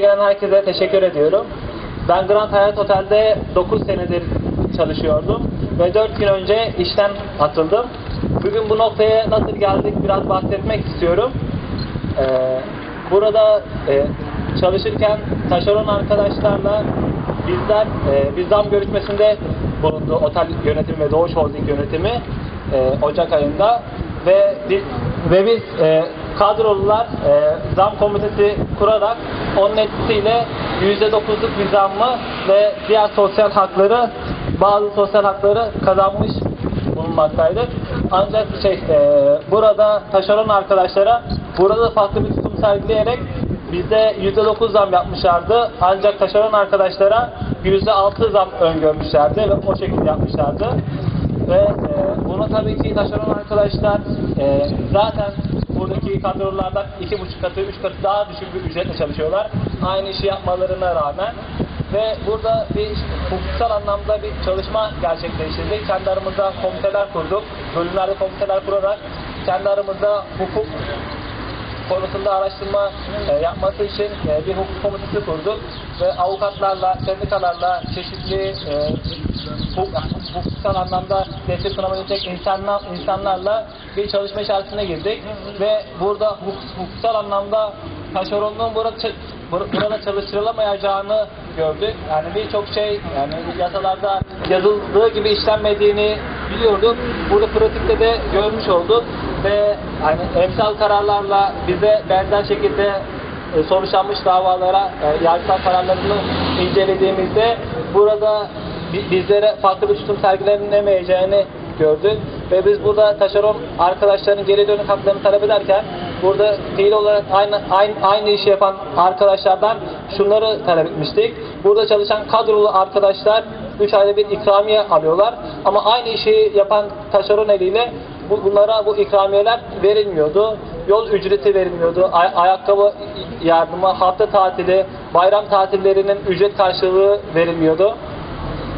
Gelen herkese teşekkür ediyorum. Ben Grand Hyatt Otel'de 9 senedir çalışıyordum ve 4 gün önce işten atıldım. Bugün bu noktaya nasıl geldik biraz bahsetmek istiyorum. Ee, burada e, çalışırken taşeron arkadaşlarla bizler e, bir zam görüşmesinde bulundu otel yönetimi ve Doğuş Holding yönetimi e, Ocak ayında ve biz ve biz e, kadrolular e, zam komitesi kurarak onun etkisiyle %9'luk bir zammı ve diğer sosyal hakları bazı sosyal hakları kazanmış bulunmaktaydık. Ancak şey e, burada taşeron arkadaşlara burada farklı bir tutum sergileyerek bizde %9 zam yapmışlardı. Ancak taşeron arkadaşlara %6 zam öngörmüşlerdi ve o şekilde yapmışlardı. Ve e, bunu tabii ki taşeron arkadaşlar e, zaten buradaki kadrolardan iki buçuk katı, üç katı daha düşük bir ücretle çalışıyorlar. Aynı işi yapmalarına rağmen. Ve burada bir hukuksal anlamda bir çalışma gerçekleştirdik. Kendi aramızda komiteler kurduk. Bölümlerde komiteler kurarak kendi aramızda hukuk konusunda araştırma e, yapması için e, bir hukuk komitesi kurduk ve avukatlarla, sendikalarla, çeşitli e, hukuk, hukuksal anlamda destek sunabilecek insanlar, insanlarla bir çalışma içerisine girdik ve burada hukuk, hukuksal anlamda taşeronluğun burada, burada çalıştırılamayacağını gördük. Yani birçok şey yani yasalarda yazıldığı gibi işlenmediğini biliyorduk. Burada pratikte de görmüş olduk ve hani emsal kararlarla bize benzer şekilde e, sonuçlanmış davalara e, yargısal kararlarını incelediğimizde burada bi- bizlere farklı bir tutum sergilenemeyeceğini gördük ve biz burada taşeron arkadaşların geri dönük haklarını talep ederken burada fiil olarak aynı, aynı, aynı işi yapan arkadaşlardan şunları talep etmiştik. Burada çalışan kadrolu arkadaşlar 3 ayda bir ikramiye alıyorlar ama aynı işi yapan taşeron eliyle bunlara bu ikramiyeler verilmiyordu. Yol ücreti verilmiyordu. Ay- ayakkabı yardımı, hafta tatili, bayram tatillerinin ücret karşılığı verilmiyordu.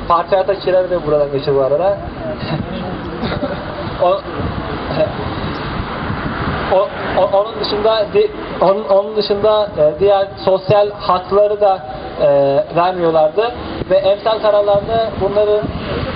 Parti hayata kişiler de buradan geçiyor bu arada. o, o, onun dışında di- onun, onun dışında e, diğer sosyal hakları da e, vermiyorlardı ve emsal kararlarda bunların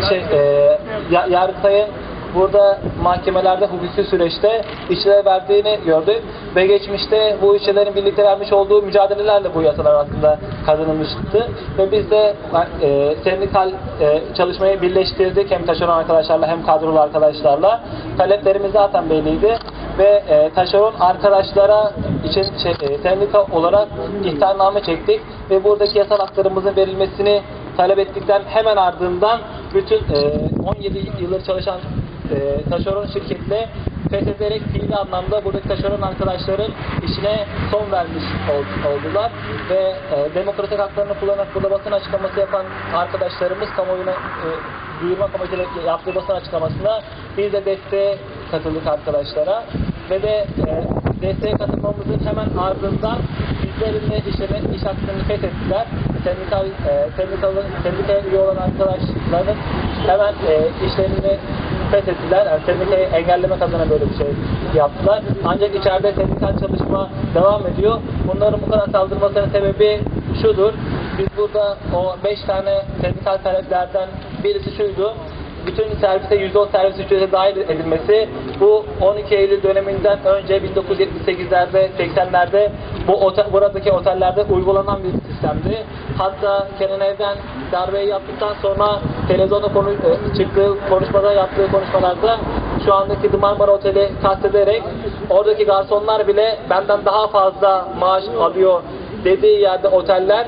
şey, e, ya- Yargıtay'ın burada mahkemelerde hukuki süreçte işçilere verdiğini gördük ve geçmişte bu işçilerin birlikte vermiş olduğu mücadelelerle bu yasalar hakkında kazanılmıştı. Ve biz de e, sendikal e, çalışmayı birleştirdik hem taşeron arkadaşlarla hem kadrolu arkadaşlarla. Taleplerimiz zaten belliydi ve e, taşeron arkadaşlara için şey, e, sendika olarak ihtarname çektik ve buradaki yasal haklarımızın verilmesini talep ettikten hemen ardından bütün e, 17 yıldır çalışan e, taşeron şirketle feshederek fiili anlamda buradaki taşeron arkadaşların işine son vermiş ol- oldular ve e, demokratik haklarını kullanarak burada basın açıklaması yapan arkadaşlarımız kamuoyuna e, duyurmak amacıyla yaptığı basın açıklamasına biz de desteğe katıldık arkadaşlara ve de e, desteğe katılmamızın hemen ardından bizlerin de işlemi, iş hakkını fethettiler. Sendikal, e, sendikalı, sendikaya üye olan arkadaşların hemen e, işlerini fethettiler. Yani sendikayı engellemek adına böyle bir şey yaptılar. Ancak içeride sendikal çalışma devam ediyor. Bunların bu kadar saldırmasının sebebi şudur. Biz burada o 5 tane sendikal taleplerden birisi şuydu bütün servise %10 servis ücreti dahil edilmesi bu 12 Eylül döneminden önce 1978'lerde 80'lerde bu otel, buradaki otellerde uygulanan bir sistemdi. Hatta Kenan Evren darbeyi yaptıktan sonra televizyonda konu, e, çıktığı konuşmada yaptığı konuşmalarda şu andaki Marmara Oteli kastederek oradaki garsonlar bile benden daha fazla maaş alıyor dediği yerde oteller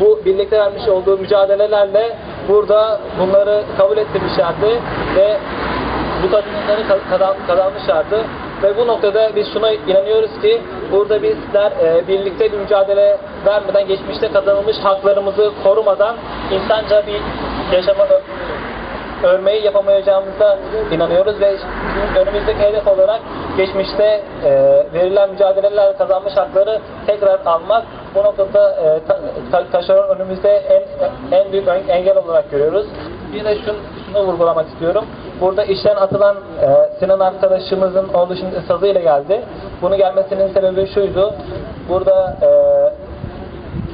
bu birlikte vermiş olduğu mücadelelerle burada bunları kabul ettirmişlerdi ve bu tatminleri ka- kazan- kazanmışlardı. Ve bu noktada biz şuna inanıyoruz ki burada bizler e, birlikte bir mücadele vermeden geçmişte kazanılmış haklarımızı korumadan insanca bir yaşama örmeyi yapamayacağımıza inanıyoruz ve önümüzdeki hedef olarak geçmişte e, verilen mücadelelerle kazanmış hakları tekrar almak bu noktada e, ta, ta, taşeron önümüzde en, en büyük engel olarak görüyoruz. Bir de şunu, şunu vurgulamak istiyorum. Burada işten atılan e, Sinan arkadaşımızın olduğu şimdi sazıyla geldi. Bunu gelmesinin sebebi şuydu. Burada e,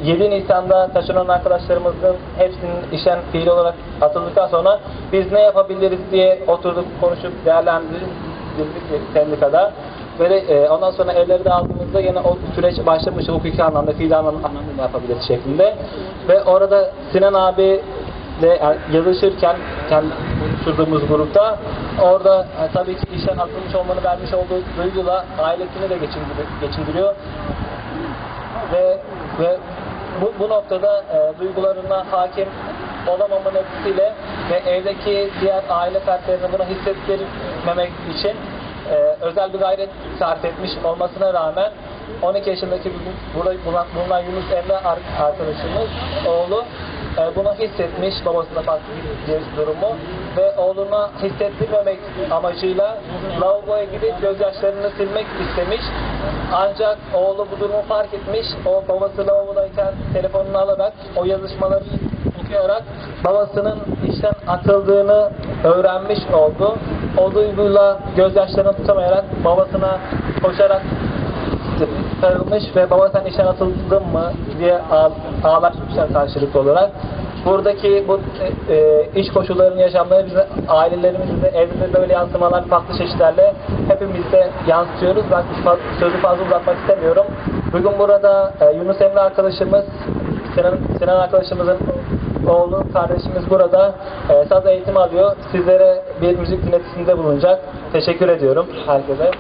7 Nisan'da taşınan arkadaşlarımızın hepsinin işten fiil olarak atıldıktan sonra biz ne yapabiliriz diye oturduk, konuşup değerlendirdik sendikada. Ve de, e, ondan sonra evleri de aldığımızda yine o süreç başlamış hukuki anlamda, fiil anlamda, anlamda ne yapabiliriz şeklinde. Ve orada Sinan abi de yani yazışırken kendi oluşturduğumuz grupta orada e, tabii ki işten atılmış olmanın vermiş olduğu duyguyla ailesini de geçindiriyor. ve ve bu, bu noktada e, duygularına hakim olamamanın etkisiyle ve evdeki diğer aile fertlerine bunu hissettirmemek için e, özel bir gayret sarf etmiş olmasına rağmen 12 yaşındaki bu- burada bulunan, Yunus Emre ar- arkadaşımız oğlu e, bunu hissetmiş babasına farklı bir durumu ve oğluna hissettirmemek amacıyla lavaboya gidip gözyaşlarını silmek istemiş. Ancak oğlu bu durumu fark etmiş. O babası lavabodayken telefonunu alarak o yazışmaları okuyarak babasının işten atıldığını öğrenmiş oldu. O duyguyla gözyaşlarını tutamayarak babasına koşarak sarılmış ve baba sen işten atıldın mı diye ağ- ağlaşmışlar karşılıklı olarak. Buradaki bu e, e, iş koşullarının yaşamları bize ailelerimizde, evimizde böyle yansımalar farklı çeşitlerle hepimiz de yansıtıyoruz. Ben sözü fazla uzatmak istemiyorum. Bugün burada e, Yunus Emre arkadaşımız, Sinan, Sinan arkadaşımızın oğlu, kardeşimiz burada e, saz eğitimi alıyor. Sizlere bir müzik dinletisinde bulunacak. Teşekkür ediyorum herkese.